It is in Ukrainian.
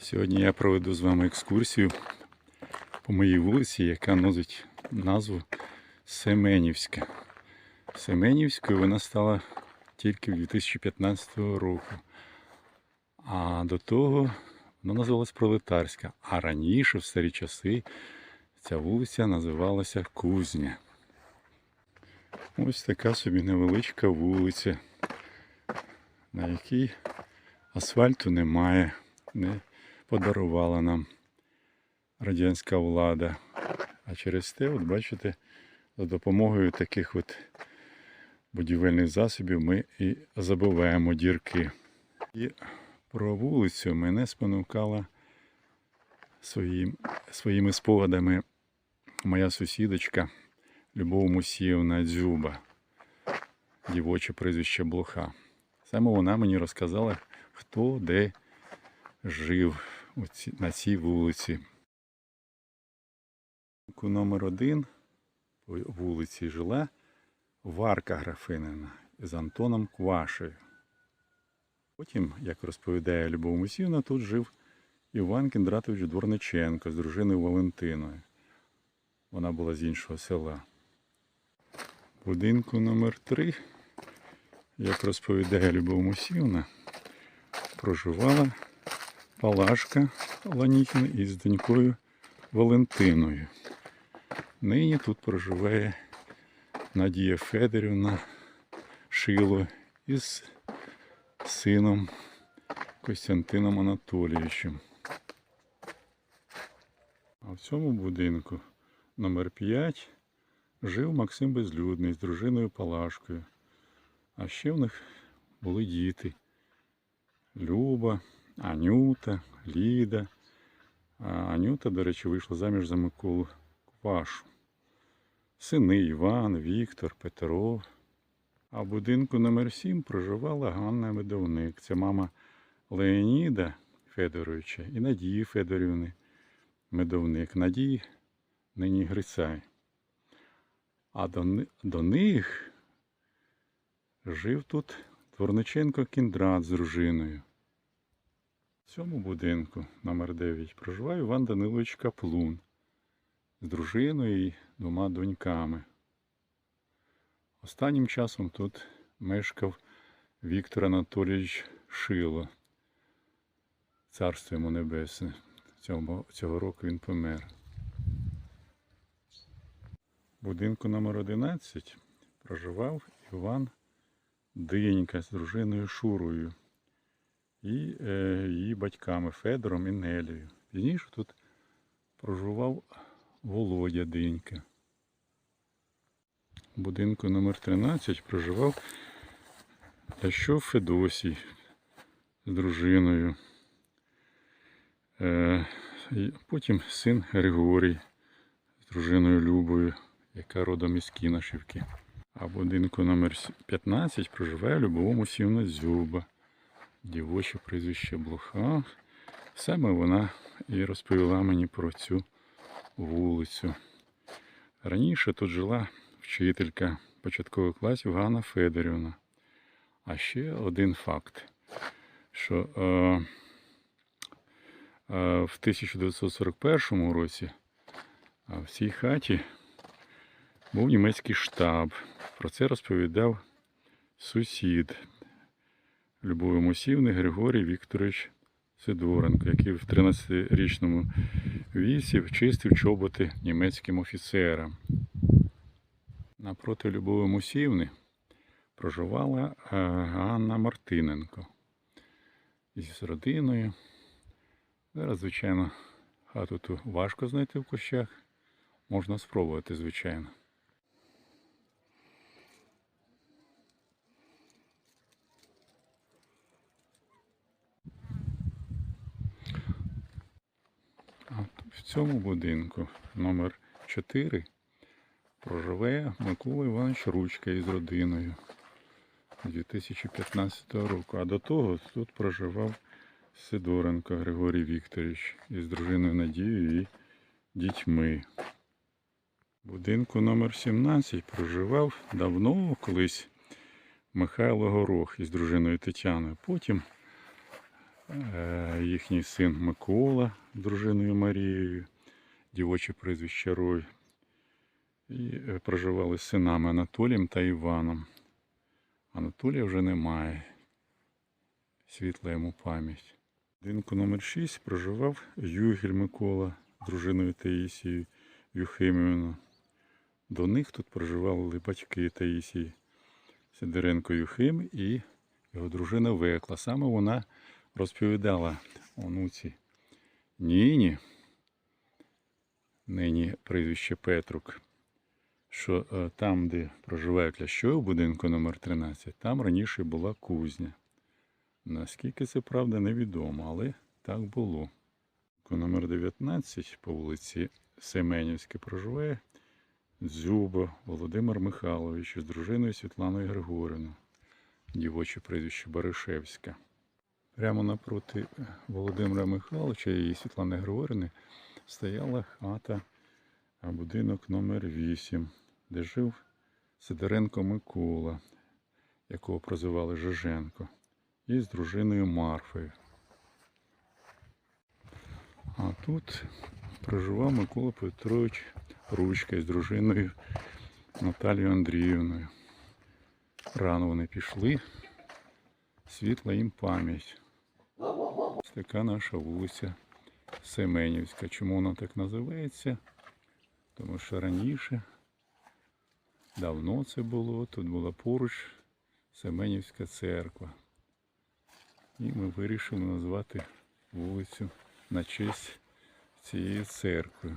Сьогодні я проведу з вами екскурсію по моїй вулиці, яка носить назву Семенівська. Семенівською вона стала тільки в 2015 року. А до того вона називалась Пролетарська. А раніше, в старі часи, ця вулиця називалася Кузня. Ось така собі невеличка вулиця, на якій асфальту немає, не подарувала нам радянська влада. А через те, от бачите, за допомогою таких от будівельних засобів ми і забиваємо дірки. І про вулицю мене спонукала своїм, своїми спогадами моя сусідочка Любов Мусіївна Дзюба, дівоче прізвище Блоха. Саме вона мені розказала, хто де жив у ці- на цій вулиці. Номер один по вулиці жила Варка Графинина з Антоном Квашею. Потім, як розповідає Любов Мусівна, тут жив Іван Кіндратович Дворниченко з дружиною Валентиною. Вона була з іншого села. Будинку номер 3 як розповідає Любов Мусівна, проживала Палашка Ланікіна із донькою Валентиною. Нині тут проживає Надія Федорівна Шило із сином Костянтином Анатолійовичем. А в цьому будинку номер 5 жив Максим Безлюдний з дружиною Палашкою. А ще в них були діти. Люба, Анюта, Ліда. Анюта, до речі, вийшла заміж за Миколу Квашу. Сини Іван, Віктор, Петро. А в будинку номер 7 проживала Ганна Медовник. Це мама Леоніда Федоровича і Надії Федорівни Медовник. Надії нині Грицай. А до, до них жив тут Дворниченко Кіндрат з дружиною. В цьому будинку номер 9 проживає Іван Данилович Каплун з дружиною і двома доньками. Останнім часом тут мешкав Віктор Анатолійович Шило. Царство йому небесне. Цього, цього року він помер. В будинку номер 11 проживав Іван Динька з дружиною Шурою і е, її батьками Федором і Нелею. Пізніше тут проживав Володя Динька. У будинку номер 13 проживав Лящов Федосій з дружиною. Е, потім син Григорій з дружиною Любою, яка родом із Кінашівки. А в будинку номер 15 проживає Любов Мусівна Дзюба, дівоче прізвище Блоха. Саме вона і розповіла мені про цю вулицю. Раніше тут жила вчителька початкових класів Ганна Федорівна. А ще один факт, що е, е, в 1941 році е, в цій хаті був німецький штаб. Про це розповідав сусід Любові Мусівни Григорій Вікторович Сидоренко, який в 13-річному віці чистив чоботи німецьким офіцерам. Напроти Любови Мусівни проживала е, Ганна Мартиненко із родиною. Зараз, звичайно, хату ту важко знайти в кущах. Можна спробувати, звичайно. А в цьому будинку номер 4 проживає Микола Іванович Ручка із родиною 2015 року. А до того тут проживав Сидоренко Григорій Вікторович із дружиною Надією і дітьми. Будинку номер 17 проживав давно колись Михайло Горох із дружиною Тетяною. Потім Їхній син Микола дружиною Марією, дівоче прізвище Рой. І е, проживали з синами Анатолієм та Іваном. Анатолія вже немає. Світла йому пам'ять. Будинку номер 6 проживав Югіль Микола дружиною Таїсією Юхимівною. До них тут проживали батьки Таїсії Сидоренко Юхим і його дружина Векла. Саме вона розповідала онуці Ніні, нині прізвище Петрук, що е, там, де проживають лящої в будинку номер 13, там раніше була кузня. Наскільки це правда, невідомо, але так було. Номер 19 по вулиці Семенівській проживає Дзюба Володимир Михайлович з дружиною Світланою Григорівною, дівоче прізвище Баришевська. Прямо напроти Володимира Михайловича і Світлани Григорівни стояла хата, будинок номер 8, де жив Сидоренко Микола, якого прозивали Жиженко, і з дружиною Марфою. А тут проживав Микола Петрович Ручка з дружиною Наталією Андріївною. Рано вони пішли, світла їм пам'ять. Така наша вулиця Семенівська. Чому вона так називається? Тому що раніше, давно це було, тут була поруч Семенівська церква. І ми вирішили назвати вулицю на честь цієї церкви.